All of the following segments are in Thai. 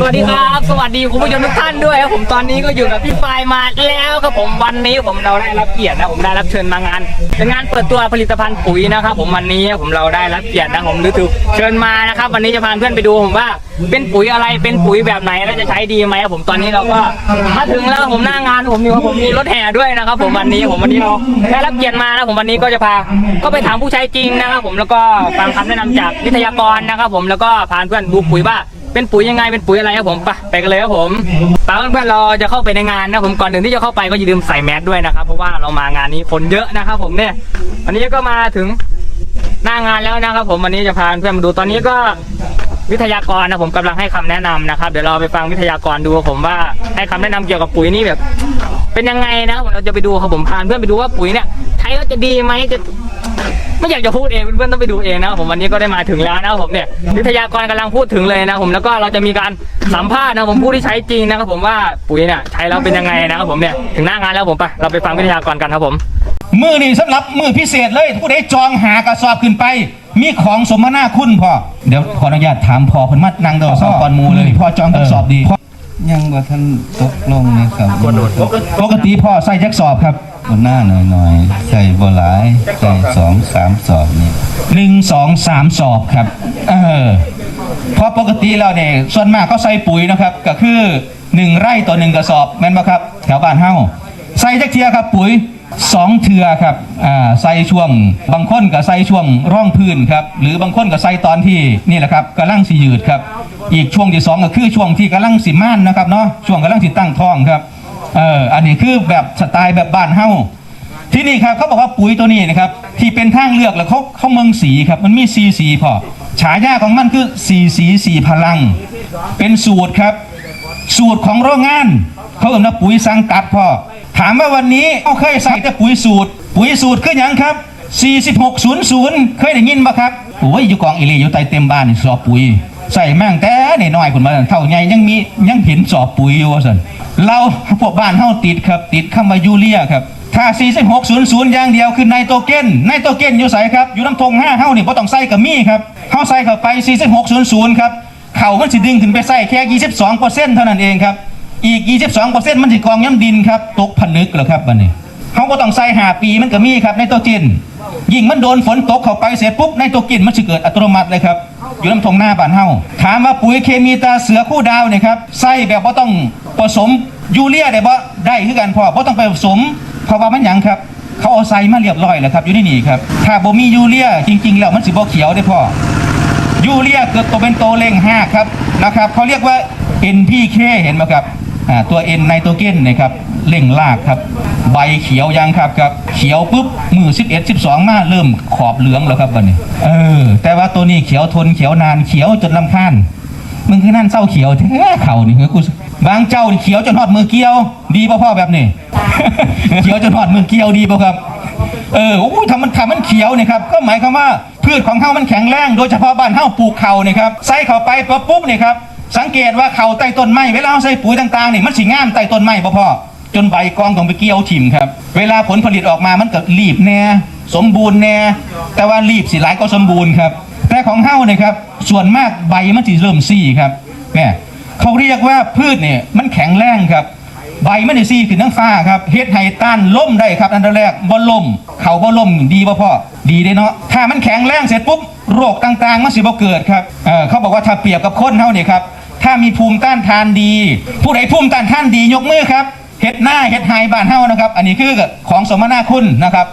สวัสดีครับ สวัสดีคุณผู้ชมทุกท่านด้วยครับผมตอนนี้ก็อยู่กับพี่ปายมาแล้วครับผมวันนี้ผมเราได้รับเกียรตินะผมได้รับเชิญมางาน เป็นงานเปิดตัวผลิตภัณฑ์ปุ๋ยนะครับผมวันนี้ผมเราได้รับเกียรตินะผมรู้สึกเชิญมานะครับ วันนี้จะพาเพื่อนไปดูผมว่า เป็นปุ๋ยอะไรเป็นปุ๋ยแบบไหนแล้วจะใช้ดีไหมครับผมตอนนี้เราก็มาถึงแล้วผมหน้างานผมอยู่ผมมีรถแห่ด้วยนะครับ ผมวันนี้ผมวันนี้เราได้รับเกียรติมานะผมวันนี้ก็จะพาก็ไปถามผู้ใช้จริงนะครับ ผมแล้วก็ฟังคำแนะนำจากวิทยากรนะครับ ผมแล้วก็พาเพื่อนดูปุ๋ยว่า เป็นปุ๋ยยังไงเป็นปุ๋ยอะไรครับผมไปไปกันเลยครับผมตาเพื่อนๆเราจะเข้าไปในงานนะผมก่อนถึงที่จะเข้าไปก็อย่าลืมใส่แมสด้วยนะครับเพราะว่าเรามางานนี้คนเยอะนะครับผมเนี่ยวันนี้ก็มาถึงหน้างานแล้วนะครับ ผมวันนี้จะพาเพื่อนมาดูตอนนี้ก็วิทยากรนะผมกำลังให้คำแนะนำนะครับ เดี๋ยวเราไปฟังวิทยากรดูผมว่าให้คำแนะนำเกี่ยวกับปุ๋ยนี่แบบ เป็นยังไงนะเราจะไปดูครับผมพาเพื่อนไปดูว่าปุ๋ยเนี่ยใช้แล้วจะดีไหมจะ ไม่อยากจะพูดเองเพื่อนๆต้องไปดูเองนะครับผมวันนี้ก็ได้มาถึงแล้วนะครับผมเนี่ยวิทยากรกำลังพูดถึงเลยนะครับผมแล้วก็เราจะมีการสัมภาษณ์นะครับผมผู้ที่ใช้จริงนะครับผมว่าปุ๋ยเนี่ยใช้แล้วเป็นยังไงนะครับผมเนี่ยถึงหน้างานแล้วผมไปเราไปฟังวิทยากรกันครับผม มือนี่สำหรับมือพิเศษเลยผู้ใดจองหากระสอบขึ้นไป มีของสมนาคุณพ่อเดี๋ยวขออนุญาตถามพ่อเพิ่นมานั่งเดอสอบก่อนหมูเลยพ่อจองกระสอบดียังบ่ทันตกลงนะครับปกติพ่อใส่จักสอบครับ บนหน้าหน่อยๆใส่บ่หลายใส่สองสามสอบนี่หนึ่งสองสามสอบครับเออเพราะปกติแล้วเนี่ยส่วนมากเขาใส่ปุ๋ยนะครับ ก็คือหนึ่งไร่ต่อหนึ่งกระสอบแม่นปะครับแถวบ้านเฮ้าใส่จักเทียครับปุ๋ยสองเทือครับอ่าใส่ช่วง บางคนก็ใส่ช่วงร่องพื้นครับหรือบางคนก็ใส่ตอนที่นี่แหละครับกำลังสียืดครับ อีกช่วงที่สองก็คือช่วงที่กำลังสิม่านนะครับเนาะช่วงกำลังสิตั้งท้องครับ เอออันนี้คือแบบสไตล์แบบบ้านเฮ้าที่นี่ครับเขาบอกว่าปุ๋ยตัวนี้นะครับที่เป็นทางเลือกแล้วเขาเขาเมืองสีครับมันมีสีสีพอฉายาของมันคือสีสีสีพลัง เป็นสูตรครับ สูตรของโรงงานเขาเอ่นว่าปุ๋ยสังกัดพ่อถามว่าวันนี้เขาเคยใส่แต่ปุ๋ยสูตร ปุ๋ยสูตรคืออย่างครับ 4600 เคยได้ยินปะครับโอ้ยอยู่กองอิเลีอยู่ใต้เต็มบ้านนี่สอบปุ๋ย ใส่แม่งแต่น้อยๆคนมาเท่าไงยังมียังเห็นสอบปุ๋ยอยู่ว่าสันเราพวกบ้านเฮาติดครับ ติดคำว่ายูเรียครับถ้า 4600 อย่างเดียวคือไนโตรเจนไนโตรเจนอยู่ใส่ครับ อยู่น้ำทง5เฮานี่บ่ต้องใส่กับมีครับเฮาใส่เข้าไป 4600 ครับ เข่ามันสิดึงขึ้นไปใส่แค่ 22%เท่านั้นเองครับ อีก 22%มันสิกองย่ำดินครับ ตกผนึกแล้วครับบัดนี้ เฮาก็ต้องใส่5ปีมันก็มีครับไนตรเจนยิ่งมันโดนฝนตกเข้าไปเสร็จปุ๊บไนโตรเจนมันสิเกิดอัตโนมัติเลยครับ อยู่น้ำทงหน้าบ้านเฮาถามว่าปุ๋ยเคมีตาเสือคู่ดาวเนี่ยครับใส่แบบว่าต้องผสมยูเรียได้บ่ได้คือกันพ่อบ่ต้องไปผสมเพราะว่ามันหยังครับ เขาเอาใส่มาเรียบร้อยแล้วครับอยู่ในนี่ครับถ้าบ่มียูเรียจริง ๆ แล้วมันสิบ่เขียวได้พ่อยูเรียเกิดตัวเป็นตัวเร่งห้าครับนะครับเขาเรียกว่า NPK เห็นไหมครับ อ่าตัว N ไนโตรเจนนะครับเร่งลากครับ ใบเขียวยังครับครับเขียวปุ๊บมือ 11 12 มาเริ่มขอบเหลืองแล้วครับบัดนี้เออแต่ว่าตัวนี้เขียวทนเขียวนานเขียวจนลำคาญมึงคือนั่นเศร้าเขียวแท้เข่านี่เฮ้ยกูบางเจ้าเขียวจนหอดมือเกี้ยว ดีป่ะพ่อแบบนี้เขียวจนหอดมือเกี้ยวดีป่ะครับเออโอ้ยทำมันทำมันเขียวเนี่ยครับก็หมายความว่าพืชของเฮามันแข็งแรงโดยเฉพาะบ้านเฮาปลูกเขาเนี่ยครับใส่เข้าไปปุ๊บเนี่ยครับ สังเกตว่าเขาใต้ต้นไม้เวลาเราใส่ปุ๋ยต่างๆนี่มันสิงามใต้ต้นไม้ป่ะพ่อจนใบกองต้องไปเกี่ยวถิ่มครับ เวลาผลผลิตออกมามันก็รีบแน่สมบูรณ์แน่แต่ว่ารีบสิหลายก็สมบูรณ์ครับ แต่ของเฮาเนี่ยครับส่วนมากใบมันสิเริ่มซี่ครับแม่เขาเรียกว่าพืชเนี่ยมันแข็งแรงครับ ใบมันได้ซี่ขึ้นทั้งฟ้าครับเฮ็ดให้ต้านล่มได้ครับ อันดับแรกบ่ล่มเขาบ่ล่มดีบ่พ่อดีได้เนาะถ้ามันแข็งแรงเสร็จปุ๊บโรคต่างๆมันสิบ่เกิดครับเออเขาบอกว่าถ้าเปรียบกับคนเฮาเนี่ยครับ ถ้ามีภูมิต้านทานดี ผู้ใดภูมิต้านทานดียกมือครับเฮ็ดหน้าเฮ็ดไฮบ้านเฮานะครับ อันนี้คือของสมนาคุณนะครับ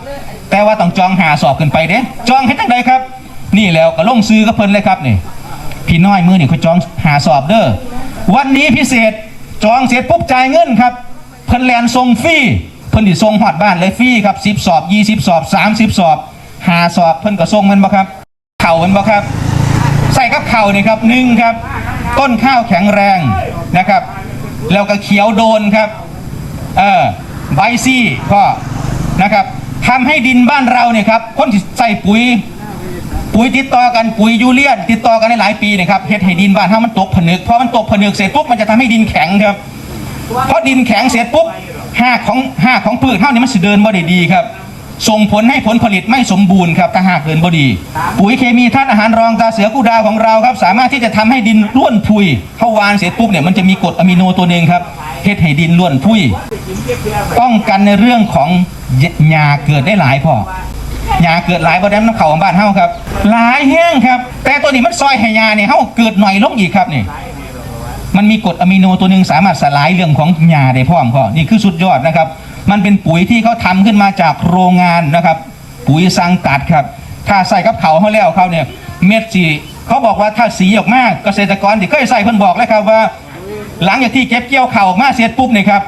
แต่ว่าต้องจองหาสอบขึ้นไปเด้จองเฮ็ดจังไดครับ นี่แล้วก็ลงซื้อกับเพิ่นเลยครับนี่พี่น้อยมือนี่เขาจองหาสอบเด้อวันนี้พิเศษจองเสร็จปุ๊บจ่ายเงินครับเพิ่นแลนส่งฟรีเพิ่นดิส่งฮอดบ้านเลยฟรีครับ10สอบ20สอบ30สอบหาสอบเพิ่นก็ส่งมันบ่ครับ เข่ามันบ่ครับ ใส่กับเข่านี่ครับหนึ่งครับ ต้นข้าวแข็งแรงนะครับ แล้วก็เขียวโดนครับเออใบซี่ก็นะครับทำให้ดินบ้านเราเนี่ยครับคนที่ใส่ปุ๋ย ปุ๋ยติดต่อกันปุ๋ยยูเรียติดต่อกันในหลายปีนะครับเฮ็ดให้ดินบ้านเฮามันตกผนึกพอมันตกผนึกเสร็จปุ๊บมันจะทำให้ดินแข็งครับเพอดินแข็งเสร็จปุ๊บหากของหากของพืชเฮานี่มันสิเดินบ่ได้ดีครับ ส่งผลให้ผลผลิตไม่สมบูรณ์ครับถ้าหากเกินบดี ปุ๋ยเคมีธาตุอาหารรองตาเสือกูดาวของเราครับ สามารถที่จะทำให้ดินร่วนพุยเข้าวานเสร็จปุ๊บเนี่ยมันจะมีกรดอะมิโนตัวหนึ่งครับเฮ็ดให้ดินร่วนพุยป้องกันในเรื่องของหญ้าเกิดได้หลายพอหญ้าเกิดหลายบ่ได้น้ำเขาของบ้านเฮาครับ หลายแห้งครับ แต่ตัวนี้มันซอยให้หญ้าเนี่ยเฮาเกิดหน่อยลงอีกครับนี่มันมีกรดอะมิโนตัวหนึ่งสามารถสลายเรื่องของหญ้าได้พร้อมพ่อนี่คือสุดยอดนะครับ มันเป็นปุ๋ยที่เขาทำขึ้นมาจากโรงงานนะครับ ปุ๋ยสังกัดครับ ถ้าใส่กับเขาเขาแล้วเขาเนี่ยเม็ดสีเขาบอกว่าถ้าสีออกมากเกษตรกรที่เคยใส่เพิ่นบอกแล้วครับว่า หลังจากที่เก็บเกี่ยวเข่าออกมาเสร็จปุ๊บเนี่ยครับ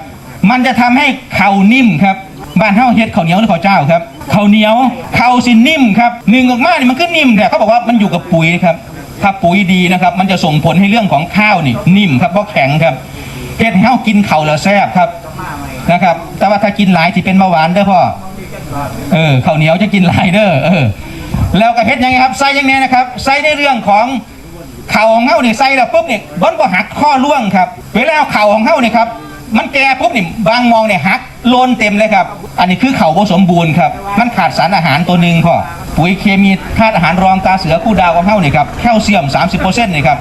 มันจะทำให้เข่านิ่มครับบ้านเฮาเฮ็ดข้าวเหนียวหรือข้าวเจ้าครับข้าวเหนียวเข่าสินิ่มครับหนึ่งออกมานี่มันก็นิ่มแต่เขาบอกว่ามันอยู่กับปุ๋ยครับถ้าปุ๋ยดีนะครับมันจะส่งผลให้เรื่องของข้าวนี่นิ่มครับเพราะแข็งครับเฮ็ดให้เฮากินเข่าวแล้วแซ่บครับ นะครับ แต่ว่าถ้ากินหลายที่เป็นเบาหวานเด้อพ่อ เออข้าวเหนียวจะกินหลายเด้อ เออ แล้วก็เฮ็ดยังไงครับใส่ยังไงนะครับใส่ในเรื่องของเข่าของเฮาเนี่ยใส่แล้วปุ๊บเนี่ยบนบ่หักข้อล่วงครับ เวลาเอาเข่าของเฮาเนี่ยครับ มันแก่ปุ๊บนี่บางมองเนี่ยหักโลนเต็มเลยครับ อันนี้คือเข่าบ่สมบูรณ์ครับ มันขาดสารอาหารตัวหนึ่งพ่อ ปุ๋ยเคมีธาตุอาหารรองตาเสือคู่ดาวของเฮาเนี่ยครับ แคลเซียม 30%เนี่ยครับ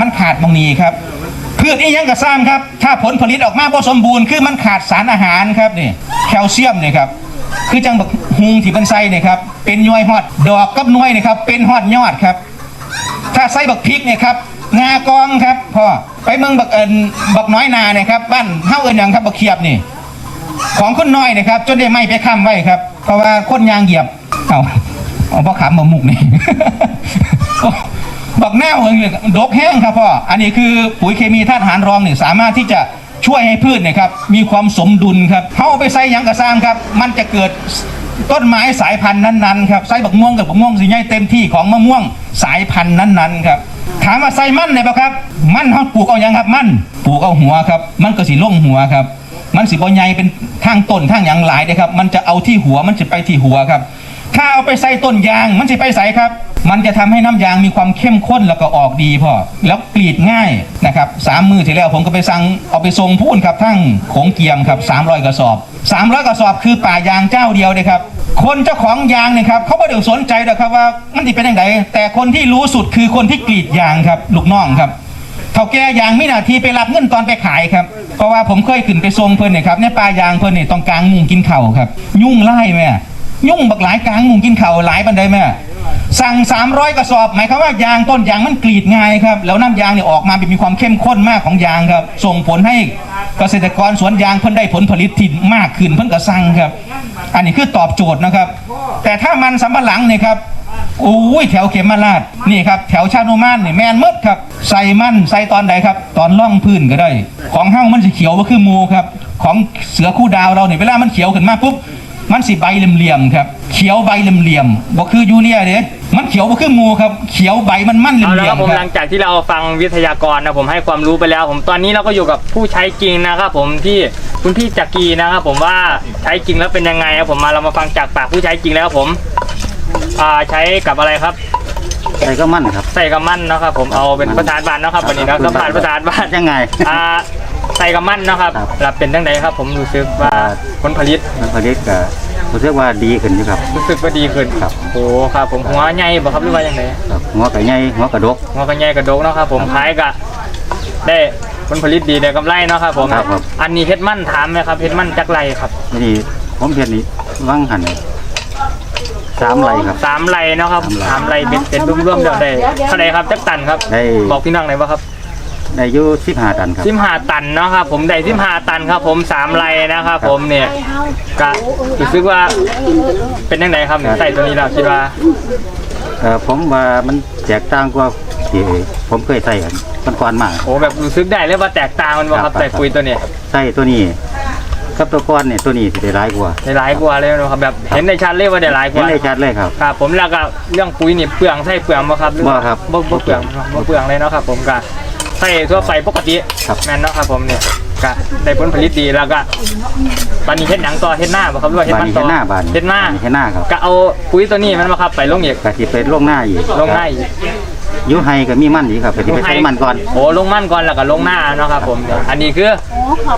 มันขาดตรงนี้ครับ พืชนี่ยังกระซ้ำครับ ถ้าผลผลิตออกมาบ่สมบูรณ์คือมันขาดสารอาหารครับนี่แคลเซียมนี่ครับคือจังบักฮุงที่เป็นไส้เนี่ยครับเป็นย่อยฮอด ดอกกับน่วยเนี่ยครับเป็นฮอดยอดครับ ถ้าไส้บักพริกเนี่ยครับงากองครับพ่อไปเมืองบักเอินบักน้อยนาเนี่ยครับบ้านเฮาเอินยังครับบักเขียบนี่ของคนน้อยนะครับ จนได้ไม่ไปค้ำไว้ครับ เพราะว่าคนยางเหยียบเอาเอาพ่อขำมามุกนี่ บักแนวเอิ้นดกแห้งครับพ่ออันนี้คือปุ๋ยเคมีธาตุอาหารรองเนี่ยสามารถที่จะช่วยให้พืชเนะครับมีความสมดุลครับเขาเอาไปใส่ยังกระซามครับ มันจะเกิดต้นไม้สายพันธุ์นั้นๆครับไส้บักม่วงกับบักม่วงสิใหญ่เต็มที่ของมะม่วงสายพันธุ์นั้นๆครับถามว่าใส่มันเนี่ยปะครับ มันเขาปลูกเอายังครับมันปลูกเอาหัวครับ มันก็สิล่งหัวครับ มันสิบ่ใหญ่เป็นทางต้นทางหยังหลายเลยครับ มันจะเอาที่หัวมันจะไปที่หัวครับ ถ้าเอาไปใส่ต้นยางมันจะไปใส่ครับ มันจะทำให้น้ำยางมีความเข้มข้นแล้วก็ออกดีพ่อแล้วกรีดง่ายนะครับสามมือที่แล้วผมก็ไปสั่งเอาไปส่งพูนครับทั้งโขงเกียมครับ300กระสอบ 300กระสอบคือป่ายางเจ้าเดียวเลยครับคนเจ้าของยางเนี่ยครับเขาไม่ได้สนใจหรอกครับว่ามันจะเป็นยังไงแต่คนที่รู้สุดคือคนที่กรีดยางครับลูกน้องครับเท่าแก่ยางไม่นาทีไปรับเงินตอนไปขายครับเพราะว่าผมเคยขึ้นไปทรงเพิ่นเนี่ยครับในป่ายางเพิ่นเนี่ยต้องกลางมุงกินเข่าครับ ยุ่งไล่แม่ ยุ่งบักหลายกลางมุงกินเข่าหลายบันไดแม่สั่ง 300 กระสอบหมายความว่ายางต้นยางมันกรีดง่ายครับ แล้วน้ำยางเนี่ยออกมามีความเข้มข้นมากของยางครับ ส่งผลให้เกษตรกรสวนยางเพิ่นได้ผลผลิตที่มากขึ้นเพิ่นก็สั่งครับ อันนี้คือตอบโจทย์นะครับ แต่ถ้ามันสำปะหลังเนี่ยครับโอ้ยแถวเขมราชนี่ครับแถวชาโนมานนี่แมนมืดครับใส่มันใส่ตอนใดครับ ตอนล่องพื้นก็ได้ ของเฮ้างมันจะเขียวว่าคือมูครับ ของเสือคู่ดาวเราเนี่ยเวลามันเขียวขึ้นมาปุ๊บ มันสิใบเหลี่ยมๆครับ เขียวใบเหลี่ยมๆบ่คือยูเรียเด้มันเขียวบ่คือหมูครับ เขียวใบมันมันเหเอาละลี่คยรับมผมๆคหรัลับงจากที่เราฟังวิทยากรนะผมให้ความรู้ไปแล้ว ผมตอนนี้เราก็อยู่กับผู้ใช้จริงนะครับผมที่คุณพี่จักรีนะครับผมว่าใช้จริงแล้วเป็นยังไงครับผมมาเรามาฟังจากปากผู้ใช้จริงแล้วครับผมอ่าใช้กับอะไรครับ ใส่ก็มั่นครับ ใส่กับมันเนาะครับผมเอาเป็นภาษาบ้านเนาะครับวันนี้เนาะสัมผัสภาษาบ้านยังไงอ่า ใส่กับมันเนาะครับครับ รับเป็นทั้งใดครับ ผมรู้สึกว่าผลผลิตมันผลิตก็รู้สึกว่าดีขึ้นอยู่ครับ รู้สึกว่าดีขึ้นครับ โอ้ครับ ผมหัวใหญ่บ่ครับหรือว่าอย่างไรครับหัวกระใหญ่หัวกระดก หัวก็ใหญ่กระโดกเนาะครับ ผมขายกะได้ผลผลิตดีได้กำไรเนาะครับ ผม ครับครับ อันนี้เพชรมั่นถามไหมครับเพชรมั่นจักไรครับนี่ผมเพียนนี่ว่างหันสามไรครับ สามไรเนาะครับสาสามมไรไร่เป็นเป็นร่วมๆเดียวได้เท่าไหรครับจักตันครับ ได้ บอกพี่น้องหน่อยว่าครับ ได้อายุสิบห้าตันครับ สิมหาตันเนาะครับผมได้สิมหาตันครับผมสามไรนะครับผมเนี่ยก็รู้สึกว่าเป็นยังไงครับเนี่ยใส่ตัวนี้เราคิดว่าเอ่อผมว่ามันแตกต่างกว่าที่ผมเคยใส่กันมันก่อนๆมาก โอ้แบบรู้สึกได้เลยว่าแตกต่างมันว่าครับครับ ใส่ปุ๋ยตัวเนี้ยใส่ตัวนี้กับตัวก้อนเนี่ยตัวนี้สิได้ร้ายกว่าได้หลายกว่าเลยเนาะครับแบบเห็นในชัดเลยว่าได้หลายกเห็นว่าได้ชัดเลยครับ ครับผมแล้วก็เรื่องปุ๋ยนี่เปลืองใส่เปลืองบ่ครับหอว่าบ่ครับบ่บ่เปลืองบ่เปลืองเลยเนาะครับผมก็ ใส่ทั่วไปปกติครับ แม่นเนาะครับผมเนี่ยก็ได้ผลผลิตดีแล้วก็ตอนนี้เฮ็ดหนังต่อเฮ็ดหน้าบ่ครับหรือว่าเฮ็ดบานมันนี้ต่อเห็นหน้าบานเฮ็ดหน้าเห็นหน้าครับก็เอาปุ๋ยตัวนี้มันมาครับไปลงอีกกะสิเป็นล่วงหน้าอีกลงหน้าอีก อยู่ไฮก็มีมันอีกครับก็สิไปใส่มันก่อน โอ้ลงมั่นก่อนแล้วก็ลงหน้าเนาะครับผมเดี๋ยวอันนี้คือ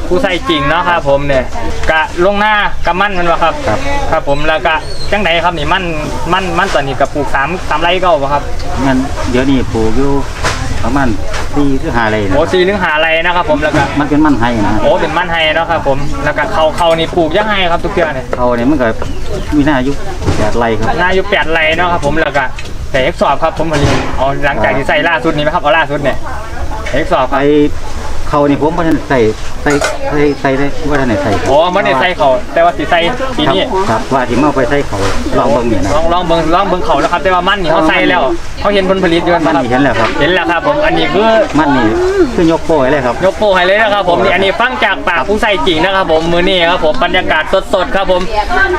ผู้ใส่จริงเนาะครับผมเนี่ยกะลงหน้ากับมั่นมันวะครับ ครับ ครับผมแล้วก็จังไดครับนี่มั่นมั่นมั่นตอนนี้กับปลูกสามสามไร่เก็บ่ครับงั้นเดี๋ยวนี้ปลูกอยู่ประมาณ 4หรือ5ไร่นะโอ้สี่ถึงหาไร่นะครับผมแล้วก็มันเป็นมันไฮนะโอ้เป็นมั่นไฮเนาะครับผมแล้วก็เขาเขานี่ปลูกยังไงครับทุกเทื่อเนี่ยเขาเนี่ยมันก็มีหน้าอยู่8ไร่ครับหน้าอยู่แปดไร่เนาะครับผมแล้วก็แต่เอ็กสอบครับผมผลิตเอาหลังจากที่ใส่ล่าสุดนี้ไหมครับเอาล่าสุดเนี่ยเอ็กสอบไป เขานี่ผมบ่ทันใส่ใส่ใส่ใส่ได้บ่ทันได้ใส่ครับโอ้มันได้ใส่เขาแต่ว่าสีใส่ปีนี้ครับครับว่าที่มาเอาไปใส่เขาลองเบิ่งเนี่ยนะลองลองเบิ่งลองเบิ่งเขาแล้วครับ แต่ว่ามันนี่เขาใส่แล้วเขาเห็นผลผลิตอยู่มันนะครับนี่เห็นแล้วครับ เห็นแล้วครับผมอันนี้คือ มันนี่คือยกโป้ยเลยครับ ยกโป้ให้เลยนะครับผมนี่อันนี้ฟังจากปากผู้ใส่จริงนะครับผมมือนี้ครับผมบรรยากาศสดๆครับผม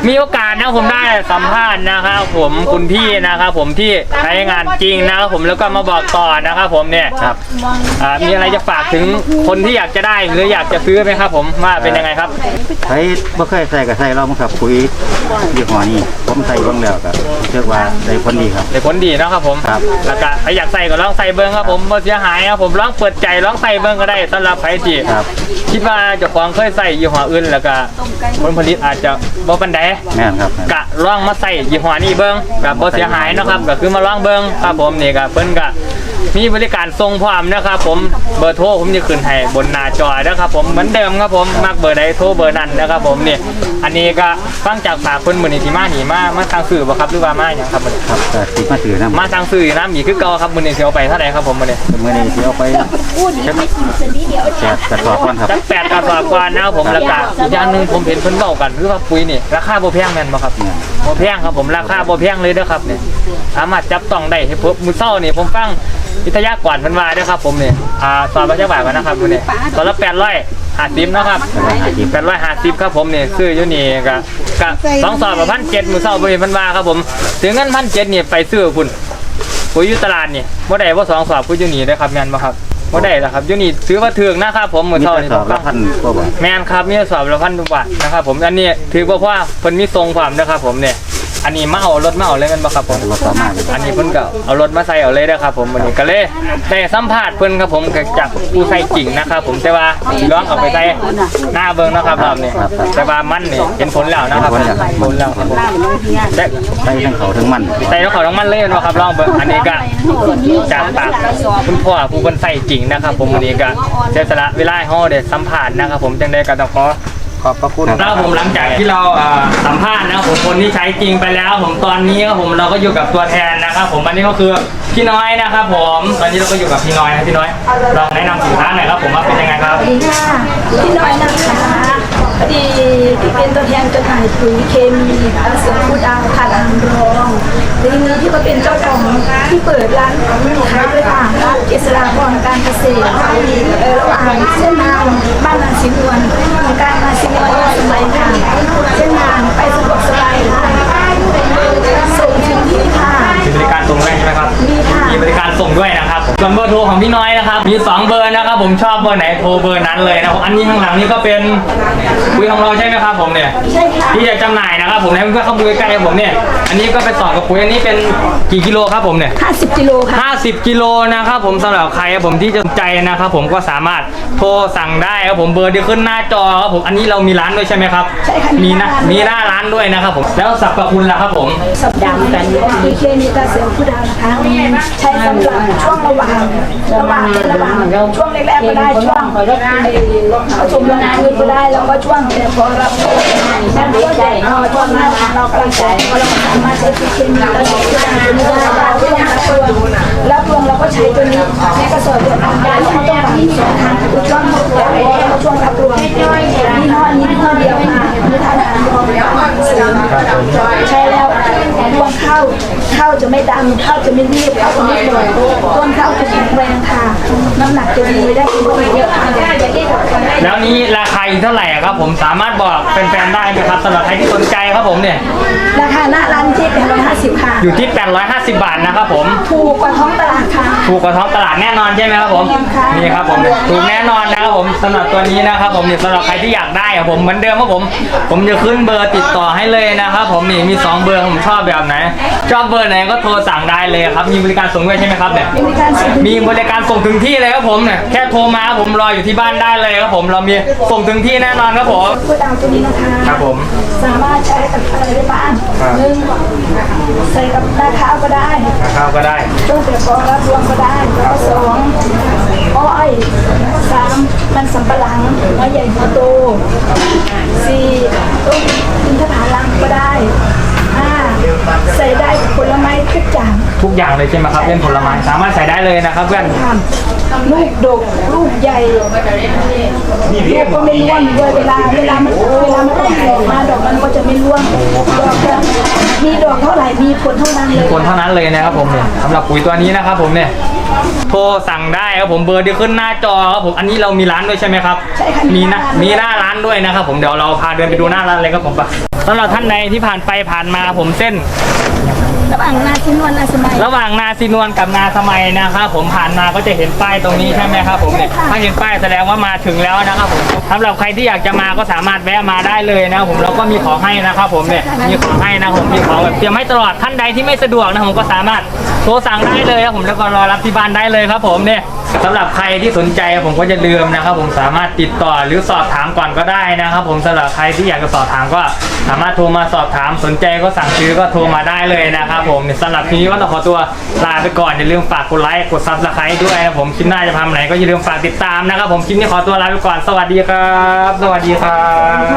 มีโอกาสนะผมได้สัมภาษณ์นะครับผมคุณพี่นะครับผมที่ใช้งานจริงนะครับผมแล้วก็มาบอกต่อนะครับผมเนี่ยครับอ่ามีอะไรจะฝากถึงคนที่อยากจะได้หรืออยากจะซื้อไหมครับ ผมว่าเป็นยังไงครับใช้บ่เคยใส่ก็ใส่เรามั้งครับปุ๋ยยี่ห้อนี้ผมใส่เบิ่งแล้วก็เชื่อว่าได้ผลดีครับได้ผลดีเนาะครับผมครับแล้วก็ใครอยากใส่ก็ลองใส่เบิ้งครับผมบ่เสียหายครับผมลองเปิดใจลองใส่เบิ้งก็ได้สำหรับใครที่ครับคิดว่าเจ้าของเคยใส่ยี่ห้ออื่นแล้วก็ผลผลิตอาจจะบ่ปานใดแม่นครับกะลองมาใส่ยี่ห้อนี้เบิ้งกับบ่เสียหายเนาะครับก็คือมาลองเบิ้งครับผมนี่ก็เพิ่นก็ มีบริการส่งพร้อมนะครับผมเบอร์โทรผมจะขึ้นให้บนหน้าจอนะครับผมเหมือนเดิมครับผมมักเบอร์ใดโทรเบอร์นั้นนะครับผมนี่อันนี้ก็ฟังจากปากเพิ่นมือนี้ที่มานี่มามาทางสื่อบ่ครับหรือว่ามาหยังครับมือนี้ครับก็สิมาถือนํมาทางสื่อน้ำอีคือเก่าครับมือนี้สิเอาไปเท่าไหร่ครับผมมือนี้มื้อนี้สิเอาไปจักแปดกระสอบก่อนครับจักแปดกระสอบกว่านะครับผมราคาอีกอย่างหนึ่งผมเห็นเพิ่นเว้ากันคือว่าปุ๋ยนี่ราคาโบแพงแมนบ่ครับโบแพงครับผมราคาโบแพงเลยเด้อครับเนี่ย สามารถจับต้องได้ให้ผมมื้อเช้านี่ผมฟังวิทยากรเพิ่นว่าเด้อครับผมนี่อ่าสอบประจักษ์บาทกันนะครับมื้อนี้ตอนละ850นะครับ850ครับผมนี่ซื้ออยู่นี่ก็ก็สองสอบละ1,700มื้อเช้าบ่เห็นเพิ่นว่าครับผมถึงเงิน1,700นี่ไปซื้อพุ่นปุ๋ยอยู่ตลาดนี่บ่ได้ว่าสองสอบปุ๋ยอยู่นี่ได้อครับแม่นบ่ครับบ่ได้แล้วครับอยู่นี่ถือว่าถึกนะครับผมมื้อมีเช้ากระนี่สผอบมละฟัง พันกว่าบาทแม่นครับมีสอบละพันบาทนะครับผมอันนี้ถือว่าเพราะว่าเพิ่นมีทรงความนะครับผมเนี่ย อันนี้มาเอารถมาเอาเลยแม่นบ่ครับผม รถสามารถอันนี้เพิ่นก็เอารถมาใส่เอาเลยนะครับผมวันนี้ก็เลยได้สัมภาษณ์เพิ่นครับผมจากผู้ใส่จริงนะครับผมแต่ว่าสิลองเอาไปใส่หน้าเบิ่งนะครับรอบนี้แต่ว่ามันนี่เห็นผลแล้วนะครับผมเห็นผลแล้วครับผมแต่ใส่ทั้งเขาทั้งมันใส่แล้วเขาต้องมันเล่นว่าครับลองเบิ่งอันนี้ก็จากปากคุณพ่อผู้คนใส่จริงนะครับผมวันนี้ก็เสียสละเวลาให้เฮาได้สัมภาษณ์นะครับผมจังได้ก็ต้องขอ ขอบพระคุณแล้วผมหลังจากที่เราเอ่อสัมภาษณ์นะครับผมคนที่ใช้จริงไปแล้ว ผมตอนนี้ครับผมเราก็อยู่กับตัวแทนนะครับ ผมอันนี้ก็คือพี่น้อยนะครับ ผมตอนนี้เราก็อยู่กับพี่น้อยนะพี่น้อยลองแนะนำสินค้าหน่อยครับผมว่าเป็นยังไงครับ สวัสดีค่ะพี่น้อยนะคะ พอดีพี่เป็นตัวแทนจำหน่ายปุ๋ยเคมีอาเสือพูดเอาค่ะร้านรองทีนี้ที่ก็เป็นเจ้าของที่เปิดร้านขายด้วยค่ะร้านเกษราพรการเกษตรระหว่างเส้นทางบ้านนาชินวนการมาชินวนสมัยค่ะเส้นทางไปสะดวกสบายส่งถึงที่ค่ะ บริการส่งด้วยใช่ไหมครับมีค่ะมีบริการส่งด้วยนะครับส่วนเบอร์โทรของพี่น้อยนะครับ มี 2 เบอร์นะครับ ผมชอบเบอร์ไหนโทรเบอร์นั้นเลยนะครับ อันนี้ข้างหลังนี่ก็เป็นคุยของเราใช่ไหมครับ ผมเนี่ย ใช่ค่ะที่จะจำหน่ายนะครับ ผมให้เพื่อนๆเข้าดูใกล้ๆผมเนี่ย อันนี้ก็เป็นต่อกับปุ๋ยอันนี้เป็นกี่กิโลครับผมเนี่ย 50กิโลค่ะ50 กิโลนะครับผมสำหรับใครครับผมที่สนใจนะครับ ผมก็สามารถโทรสั่งได้ครับผมเบอร์ที่ขึ้นหน้าจอครับผมอันนี้เรามีร้านด้วยใช่ไหมครับ ใช่ค่ะมีนะมีหน้าร้านด้วยนะครับผมแล้วสรรพคุณล่ะครับผม สัปดาห์กันมีเคมีกาเซลผู้ดาวนะคะ ใช้สำหรับช่วงระหว่างระหว่างระหว่างช่วงแรกๆก็ได้ช่วงผสมลงคืนก็ได้แล้วก็ช่วงแต่พอรับนั่นก็ใหญ่ช่วงหน้าเรากำลังใจเราสามารถใช้เคมีแล้วก็ช่วยตัวนี้ได้เราช่วงรับรวงรับรวงเราก็ใช้ตัวนี้ในกระสอบเดียวกันการที่เราต้องการสองทางคือช่วงรับรวงแล้วก็ช่วงรับรวงนี่ห้อนี้ห้อเดียวมา ไม่ทานอาหารรวมใช้แล้วรวงข้าวข้าวจะไม่ดำข้าวจะไม่รีบข้าวจะไม่เปิดต้นข้าวจะแข็งแรงค่ะ น้ำหนักจะดีได้กินเยอะค่ะแล้วนี้ราคาอยู่เท่าไหร่ครับผมสามารถบอกแฟนๆได้ไหมครับสำหรับใครที่สนใจครับผมเนี่ยราคาหน้าร้านที่แปดร้อยห้าสิบค่ะอยู่ที่ 850 บาทนะครับผมถูกกว่าท้องตลาดค่ะถูกกว่าท้องตลาดแน่นอนใช่ไหมครับผมค่ะนี่ครับผมถูกแน่นอนนะครับผมสำหรับตัวนี้นะครับผมนี่สำหรับใครที่อยากได้อะผมเหมือนเดิมครับผม ผมจะขึ้นเบอร์ติดต่อให้เลยนะครับผมนี่มี 2 เบอร์ผมชอบแบบไหนชอบเบอร์ไหนก็โทรสั่งได้เลยครับมีบริการส่งด้วยใช่ไหมครับเนี่ยมีบริการส่งมีบริการส่งถึงที่เลยครับผมเนี่ยแค่โทรมาผมรออยู่ที่บ้านได้เลยครับผมเรามีส่งถึงที่แน่นอนครับผมพูดเอาตัวนี้นะคะครับผมสามารถใช้กับอะไรได้บ้างครับหนึ่งใส่กับหน้าข้าวก็ได้ข้าวก็ได้ต้นเปียกฟองรับรวมก็ได้แล้วก็สองอ้อย สามมันสำปะหลังหัวใหญ่หัวโตสี่ต้นอินทผลัมก็ได้ห้าใส่ได้กับผลไม้ทุกอย่างทุกอย่างเลยใช่ไหมครับเล่นผลไม้สามารถใส่ได้เลยนะครับเพื่อนทำลูกดกลูกใหญ่ลูกก็ไม่ร่วงด้วยเวลาเวลามันเวลามันออกดอกมาดอกมันก็จะไม่ร่วงดอกจะมีดอกเท่าไหร่มีผลเท่านั้นเลยคนเท่านั้นเลยนะครับผมเนี่ยสำหรับปุ๋ยตัวนี้นะครับผมเนี่ย โทรสั่งได้ครับผมเบอร์ที่ขึ้นหน้าจอครับผมอันนี้เรามีร้านด้วยใช่ไหมครับใช่ค่ะมีนะมีหน้าร้านด้วยนะครับผมเดี๋ยวเราพาเดินไปดูหน้าร้านเลยครับผมไป สำหรับท่านใดที่ผ่านไปผ่านมาผมเส้น ระหว่างนาซินวนนาสมัย ระหว่างนาซีนวลกับนาสมัยนะครับผมผ่านมาก็จะเห็นป้ายตรงนี้ใช่ไหมครับผมเนี่ยใช่ค่ะ ถ้าเห็นป้ายแสดงว่ามาถึงแล้วนะครับผมสำหรับใครที่อยากจะมาก็สามารถแวะมาได้เลยนะครับผมเราก็มีของให้นะครับผมเนี่ยมีของให้นะครับผมมีของแบบเตรียมให้ตลอดท่านใดที่ไม่สะดวกนะผมก็สามารถโทรสั่งได้เลยครับผมแล้วก็รอรับที่บ้านได้เลยครับผมเนี่ย สำหรับใครที่สนใจผมก็จะลืมนะครับ ผมสามารถติดต่อหรือสอบถามก่อนก็ได้นะครับ ผมสำหรับใครที่อยากจะสอบถามก็สามารถโทรมาสอบถามสนใจก็สั่งซื้อก็โทรมาได้เลยนะครับผมสำหรับทีนี้ก็ต้องขอตัวลาไปก่อนอย่าลืมฝากกดไลค์กดซับสไครต์ด้วยนะผมคลิปหน้าจะทำไหนก็อย่าลืมฝากติดตามนะครับ ผมคลิปนี้ขอตัวลาไปก่อนสวัสดีครับ สวัสดีครับ